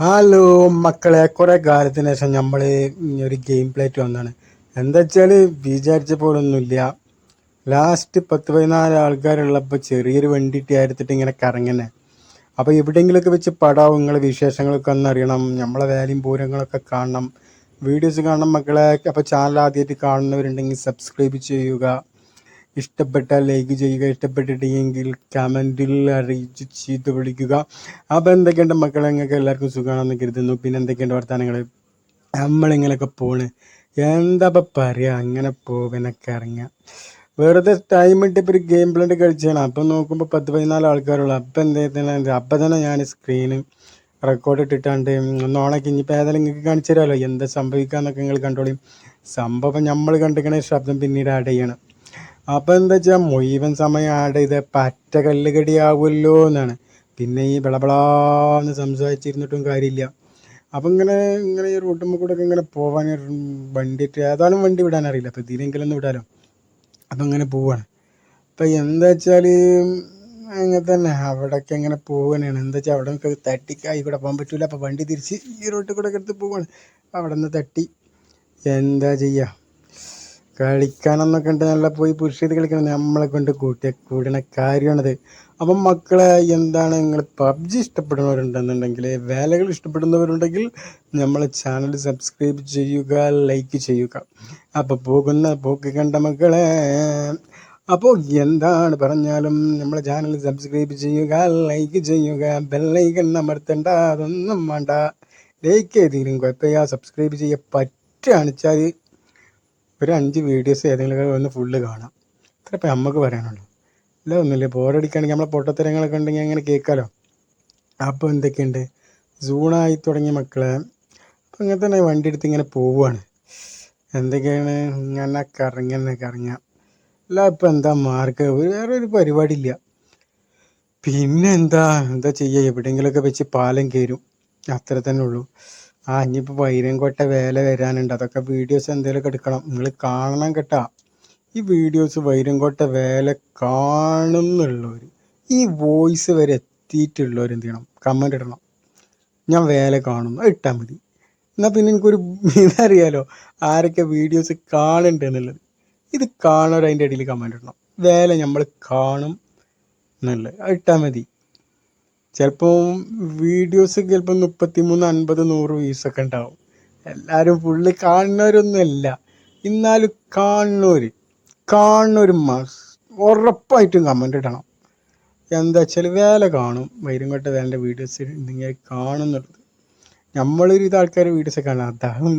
Hello മക്കളെ. കുറെ കാലത്തിന് ശേഷം നമ്മൾ ഒരു ഗെയിം പ്ലേറ്റ് വന്നാണ് എന്താ വെച്ചാൽ വിചാരിച്ച പോലൊന്നുമില്ല. ലാസ്റ്റ് പത്ത് പതിനാല് ആൾക്കാരുള്ളപ്പോൾ ചെറിയൊരു വണ്ടി എടുത്തിട്ട് ഇങ്ങനെ കറങ്ങനെ അപ്പോൾ എവിടെയെങ്കിലുമൊക്കെ വെച്ച് പടാവും നിങ്ങളെ വിശേഷങ്ങളൊക്കെ ഒന്ന് അറിയണം. നമ്മളെ വാല്യും പൂരങ്ങളൊക്കെ കാണണം. വീഡിയോസ് കാണണം മക്കളെ. അപ്പോൾ ചാനൽ ആദ്യമായിട്ട് കാണുന്നവരുണ്ടെങ്കിൽ സബ്സ്ക്രൈബ് ചെയ്യുക. ഇഷ്ടപ്പെട്ടാൽ ലൈക്ക് ചെയ്യുക ഇഷ്ടപ്പെട്ടിട്ടില്ലെങ്കിൽ കമന്റിൽ അറിയിച്ച് ചെയ്ത് വിളിക്കുക. അപ്പോൾ എന്തൊക്കെയുണ്ട് മക്കളെ? നിങ്ങൾക്ക് എല്ലാവർക്കും സുഖമാണെന്ന് കരുതുന്നു. പിന്നെ എന്തൊക്കെയുണ്ട് വർത്തമാനങ്ങൾ നമ്മളിങ്ങനെയൊക്കെ പോണ്. എന്താ പറയുക അങ്ങനെ പോകാനൊക്കെ ഇറങ്ങുക വെറുതെ ടൈം ഇട്ടിപ്പോൾ ഒരു ഗെയിം പ്ലാന്റ് കളിച്ചാണ്. അപ്പം നോക്കുമ്പോൾ പത്ത് പതിനാല് ആൾക്കാരുള്ളൂ. അപ്പം എന്താ അപ്പം തന്നെ ഞാൻ സ്ക്രീന് റെക്കോർഡ് ഇട്ടിട്ടാണ്ട് ഒന്ന് ഓണാക്കി ഇനിയിപ്പോൾ ഏതായാലും നിങ്ങൾക്ക് കാണിച്ചു തരാമല്ലോ എന്താ സംഭവിക്കുക എന്നൊക്കെ നിങ്ങൾ കണ്ടോളിയും സംഭവം നമ്മൾ കണ്ടിരിക്കണ ശബ്ദം പിന്നീട് ആഡ് ചെയ്യണം. അപ്പം എന്താ വെച്ചാൽ മുഴുവൻ സമയം ആടെ ഇത് പറ്റ കല്ലുകടിയാവുമല്ലോ എന്നാണ്. പിന്നെ ഈ ബളബളാന്ന് സംസാരിച്ചിരുന്നിട്ടും കാര്യമില്ല. അപ്പം ഇങ്ങനെ ഇങ്ങനെ ഈ റൂട്ടുമ്പോൾ കൂടെ ഒക്കെ ഇങ്ങനെ പോകാൻ വണ്ടി ഏതാനും വണ്ടി വിടാൻ അറിയില്ല അപ്പോൾ ഒന്ന് വിടാലോ. അപ്പം ഇങ്ങനെ പോവാണ്. അപ്പം എന്താ വെച്ചാൽ അങ്ങനെ തന്നെ അവിടെയൊക്കെ ഇങ്ങനെ പോവുകയാണ് എന്താ വെച്ചാൽ അവിടെ നമുക്ക് തട്ടിക്കായി കൂടെ പോകാൻ പറ്റില്ല അപ്പോൾ വണ്ടി തിരിച്ച് ഈ റോട്ടിൽ കൂടെ ഒക്കെ എടുത്ത് പോവാണ്. അവിടെ നിന്ന് തട്ടി. എന്താ ചെയ്യുക കളിക്കാനെന്നൊക്കെ ഉണ്ട്. നല്ല പോയി പുഷ് ചെയ്ത് കളിക്കണം നമ്മളെ കൊണ്ട് കൂട്ടിയ കൂടണ കാര്യമാണത്. അപ്പം മക്കളെ എന്താണ് നിങ്ങൾ പബ്ജി ഇഷ്ടപ്പെടുന്നവരുണ്ടെന്നുണ്ടെങ്കിൽ വേലകൾ ഇഷ്ടപ്പെടുന്നവരുണ്ടെങ്കിൽ നമ്മളെ ചാനൽ സബ്സ്ക്രൈബ് ചെയ്യുക ലൈക്ക് ചെയ്യുക. അപ്പോൾ പോകുന്ന പോക്ക് കണ്ട മക്കളെ അപ്പോൾ എന്താണ് പറഞ്ഞാലും നമ്മളെ ചാനൽ സബ്സ്ക്രൈബ് ചെയ്യുക ലൈക്ക് ചെയ്യുക ബെല്ലൈക്കൺ അമർത്തേണ്ട അതൊന്നും വേണ്ട. ലൈക്ക് ചെയ്തെങ്കിലും കുഴപ്പമില്ല. സബ്സ്ക്രൈബ് ചെയ്യാൻ പറ്റുകയാണെച്ചാൽ ഒരു അഞ്ച് വീഡിയോസ് ഏതെങ്കിലും ഒന്ന് ഫുള്ള് കാണാം. ഇത്ര ഇപ്പം നമുക്ക് പറയാനുള്ളൂ. അല്ല ഒന്നുമില്ല. ബോറടിക്കുകയാണെങ്കിൽ നമ്മളെ പൊട്ടത്തരങ്ങളൊക്കെ ഉണ്ടെങ്കിൽ അങ്ങനെ കേൾക്കാമല്ലോ അപ്പോൾ എന്തൊക്കെയുണ്ട്? സൂണായി തുടങ്ങിയ മക്കളെ അപ്പം ഇങ്ങനെ തന്നെ വണ്ടി എടുത്ത് ഇങ്ങനെ പോവുകയാണ്. എന്തൊക്കെയാണ്? ഇങ്ങനെ കറങ്ങനെ കറങ്ങുക അല്ല ഇപ്പം എന്താ മാർക്ക്? വേറെ ഒരു പരിപാടി ഇല്ല. പിന്നെന്താ എന്താ? ചെയ്യുക എവിടെയെങ്കിലുമൊക്കെ വെച്ച് പാലം കയറും അത്ര തന്നെ ഉള്ളൂ. ആ ഇനിയിപ്പോൾ വൈരങ്കോട്ട വേല വരാനുണ്ട്. അതൊക്കെ വീഡിയോസ് എന്തെങ്കിലുമൊക്കെ എടുക്കണം. നിങ്ങൾ കാണണം കേട്ടാ. ഈ വീഡിയോസ് വൈരങ്കോട്ട വേല കാണുന്നുള്ളവർ ഈ വോയിസ് വരെ എത്തിയിട്ടുള്ളവർ എന്ത് ചെയ്യണം? കമന്റ് ഇടണം. ഞാൻ വേല കാണുന്നു. ഇട്ടാൽ മതി. എന്നാൽ പിന്നെ എനിക്കൊരു ഇതറിയാലോ ആരൊക്കെ വീഡിയോസ് കാണുന്നുണ്ട് എന്നുള്ളത്. ഇത് കാണാൻ അതിന്റെ ഇടയിൽ കമന്റ് ഇടണം. വേല നമ്മൾ കാണും എന്നുള്ളത്. ഇട്ടാൽ മതി. ചിലപ്പോൾ വീഡിയോസ് ചിലപ്പോൾ മുപ്പത്തി മൂന്ന് അൻപത് നൂറ് വ്യൂസൊക്കെ ഉണ്ടാവും. എല്ലാവരും ഫുള്ള് കാണുന്നവരൊന്നുമല്ല. എന്നാലും കാണുന്നവർ കാണുന്നവർ മസ് ഉറപ്പായിട്ടും കമന്റ് ഇടണം. എന്താ വെച്ചാൽ വേല കാണും. വൈരങ്കോട്ട വേലന്റെ വീഡിയോസ് ഉണ്ടെങ്കിൽ കാണുന്നുള്ളത്. നമ്മളൊരു ഇത് ആൾക്കാർ വീഡിയോസ് കാണാം അതാണ്